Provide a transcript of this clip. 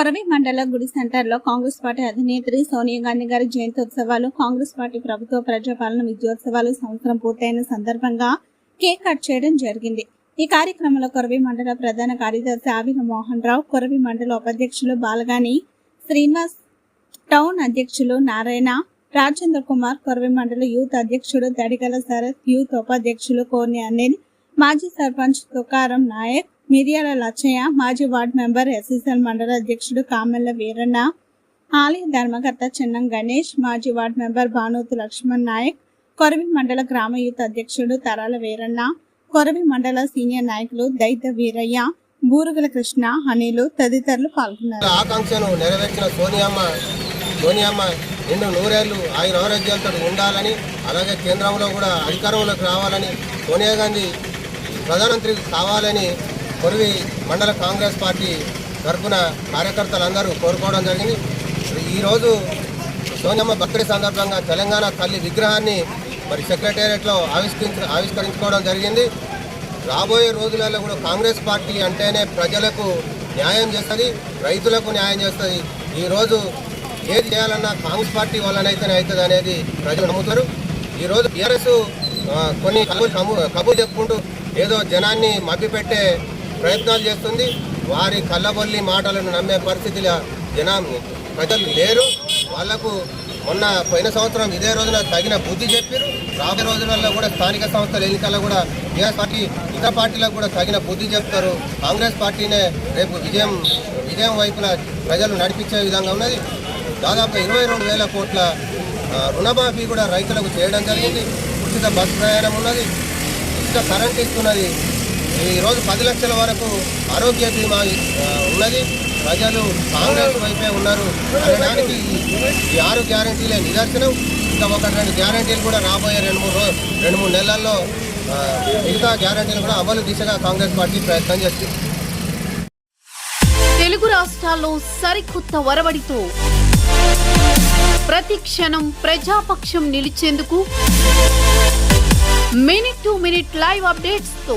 కొరవి మండల గుడి సెంటర్లో కాంగ్రెస్ పార్టీ అధినేత్రి సోనియా గాంధీ గారి జయంత్యోత్సవాలు కాంగ్రెస్ పార్టీ ప్రభుత్వ ప్రజాపాలన విజయోత్సవాలు సంవత్సరం పూర్తయిన సందర్భంగా కేక్ కట్ చేయడం జరిగింది. ఈ కార్యక్రమంలో కొరవి మండల ప్రధాన కార్యదర్శి ఆవిర మోహన్ రావు కొరవి మండల ఉపాధ్యక్షులు బాలగాని శ్రీనివాస్ టౌన్ అధ్యక్షులు నారాయణ రాజేంద్ర కుమార్ కొరవి మండల యూత్ అధ్యక్షుడు దడిగల శరత్ యూత్ ఉపాధ్యక్షులు కోర్ని అనిల్ మాజీ సర్పంచ్ తుకారం నాయక్ మిర్యాల లచ్చయ్య మాజీ వార్డు మెంబర్ ఎస్ఎస్ఎల్ మండల అధ్యక్షుడు కామెల్ల వీరన్న ఆలయ ధర్మకర్త చెన్నం గణేష్ మాజీ వార్డు మెంబర్ భానుతు లక్ష్మణ్ నాయక్ కొరవి మండల గ్రామ యూత్ అధ్యక్షుడు తరాల వీరన్న కొరవి మండల సీనియర్ నాయకులు దైత వీరయ్య బూరుగుల కృష్ణ అనిలు తదితరులు పాల్గొన్నారు. ఆకాంక్షను నెరవేర్చిన సోనియమ్మ సోనియమ్మ నిన్ను నూరేళ్ళు ఆయన ఆరోగ్యాలతో ఉండాలని అలాగే కేంద్రంలో కూడా అధికారంలోకి రావాలని సోనియా గాంధీ ప్రధానమంత్రి కావాలని కొరివి మండల కాంగ్రెస్ పార్టీ తరఫున కార్యకర్తలందరూ కోరుకోవడం జరిగింది. ఈరోజు సోనమ్మ బర్త్డే సందర్భంగా తెలంగాణ తల్లి విగ్రహాన్ని మరి సెక్రటేరియట్లో ఆవిష్కరించ ఆవిష్కరించుకోవడం జరిగింది. రాబోయే రోజులలో కూడా కాంగ్రెస్ పార్టీ అంటేనే ప్రజలకు న్యాయం చేస్తుంది రైతులకు న్యాయం చేస్తుంది. ఈరోజు ఏది చేయాలన్నా కాంగ్రెస్ పార్టీ వల్లనైతేనే అవుతుంది అనేది ప్రజలు నమ్ముతారు. ఈరోజు టీఆర్ఎస్ కొన్ని కబుర్లు కబు కబుర్లు చెప్పుకుంటూ ఏదో జనాన్ని మభ్యపెట్టే ప్రయత్నాలు చేస్తుంది. వారి కళ్ళబొల్లి మాటలను నమ్మే పరిస్థితిలో జనం ప్రజలు లేరు. వాళ్ళకు మొన్న పోయిన సంవత్సరం ఇదే రోజున తగిన బుద్ధి చెప్పారు. రాబోయే రోజులలో కూడా స్థానిక సంస్థల ఎన్నికల్లో కూడా టీఆర్ఎస్ పార్టీ ఇతర పార్టీలకు కూడా తగిన బుద్ధి చెప్తారు. కాంగ్రెస్ పార్టీనే రేపు విజయం విజయం వైపున ప్రజలు నడిపించే విధంగా ఉన్నది. దాదాపు ఇరవై రెండు వేల కోట్ల రుణమాఫీ కూడా రైతులకు చేయడం జరిగింది. ఉచిత బస్ ప్రయాణం ఉన్నది. ఉచిత కరెంట్ ఇస్తున్నది. ఈరోజు పది లక్షల వరకు ఆరోగ్య బీమా ఉన్నది. ప్రజలు కాంగ్రెస్ వైపే ఉన్నారు. అనడానికి ఈ- ఆరు గ్యారంటీలే నిదర్శనం. ఇంకా ఒక రెండు గ్యారంటీలు కూడా రాబోయే రెండు మూడు రెండు మూడు నెలల్లో మిగతా గ్యారంటీలు కూడా అమలు దిశగా కాంగ్రెస్ పార్టీ ప్రయత్నం చేస్తుంది. తెలుగు రాష్ట్రాల్లో సరికొత్త వరవడితో ప్రతి క్షణం ప్రజాపక్షం నిలిచేందుకు మినిట్ టు మినిట్ లైవ్ అప్డేట్స్తో